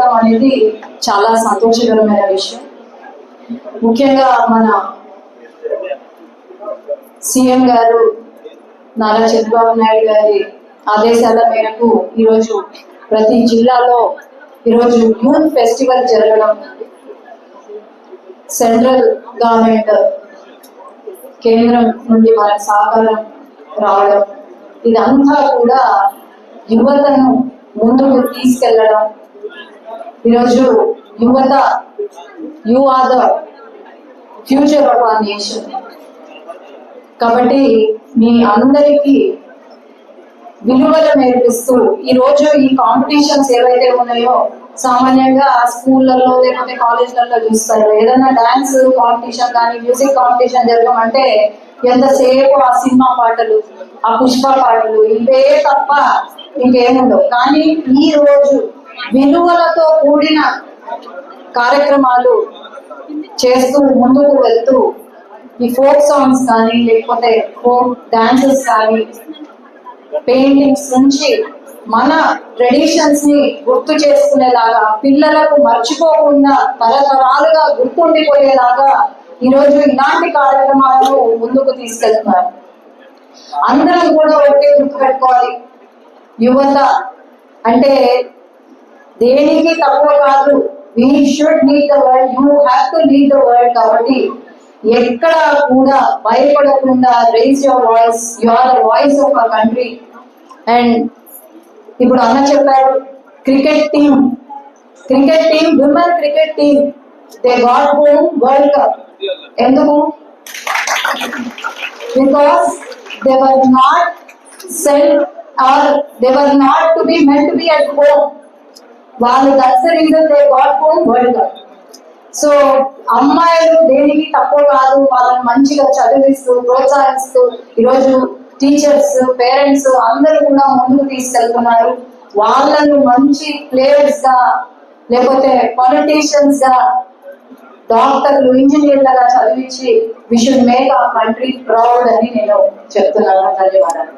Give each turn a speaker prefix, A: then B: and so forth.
A: జరగడం అనేది చాలా సంతోషకరమైన విషయం. ముఖ్యంగా మన సీఎం గారు నారా చంద్రబాబు నాయుడు గారి ఆదేశాల మేరకు ఈరోజు ప్రతి జిల్లాలో ఈరోజు యూత్ ఫెస్టివల్ జరగడం సెంట్రల్ గవర్నమెంట్ కేంద్రం నుండి మన సహకారం రావడం ఇదంతా కూడా యువతను ముందుకు తీసుకెళ్ళడం ఈరోజు యువత you are the future of our nation కాబట్టి మీ అందరికీ విలువలు నేర్పిస్తూ ఈరోజు ఈ కాంపిటీషన్స్ ఏవైతే ఉన్నాయో సామాన్యంగా స్కూళ్ళల్లో లేకపోతే కాలేజ్లలో చూస్తారు. ఏదైనా డాన్స్ కాంపిటీషన్ కానీ మ్యూజిక్ కాంపిటీషన్ జరగమంటే ఎంతసేపు ఆ సినిమా పాటలు ఆ పుష్ప పాటలు ఇవే తప్ప ఇంకేముండవు. కానీ ఈ రోజు విలువలతో కూడిన కార్యక్రమాలు చేస్తూ ముందుకు వెళ్తూ ఈ ఫోక్ సాంగ్స్ కానీ లేకపోతే ఫోక్ డాన్సెస్ కానీ పెయింటింగ్స్ నుంచి మన ట్రెడిషన్స్ని గుర్తు చేసుకునేలాగా పిల్లలకు మర్చిపోకుండా తరతరాలుగా గుర్తుండిపోయేలాగా ఈరోజు ఇలాంటి కార్యక్రమాలను ముందుకు తీసుకెళ్తున్నారు. అందరం కూడా ఒకటే గుర్తుపెట్టుకోవాలి యువత అంటే దేనికి తక్కువ కాదు. We should lead the world you have to lead the world కాబట్టి ఎక్కడ కూడా భయపడకుండా raise your voice you are the voice of our country and ఇప్పుడు అన్న చెప్పారు cricket team cricket team women cricket team they got home world cup ఎందుకు? Because they were not sell are they were not to be men to be at home వాళ్ళు that's the reason they world cup so అమ్మాయిలు దేనికి తక్కువ కాదు వాళ్ళని మంచిగా చదివిస్తూ ప్రోత్సహిస్తూ ఈరోజు టీచర్స్ పేరెంట్స్ అందరూ కూడా ముందుకు తీసుకెళ్తున్నారు. వాళ్ళను మంచి ప్లేయర్స్గా లేకపోతే పొలిటీషియన్స్గా డాక్టర్లు ఇంజనీర్లుగా చదివించి we should make a country proud అని నేను చెప్తున్నాను. ధన్యవాదాలు.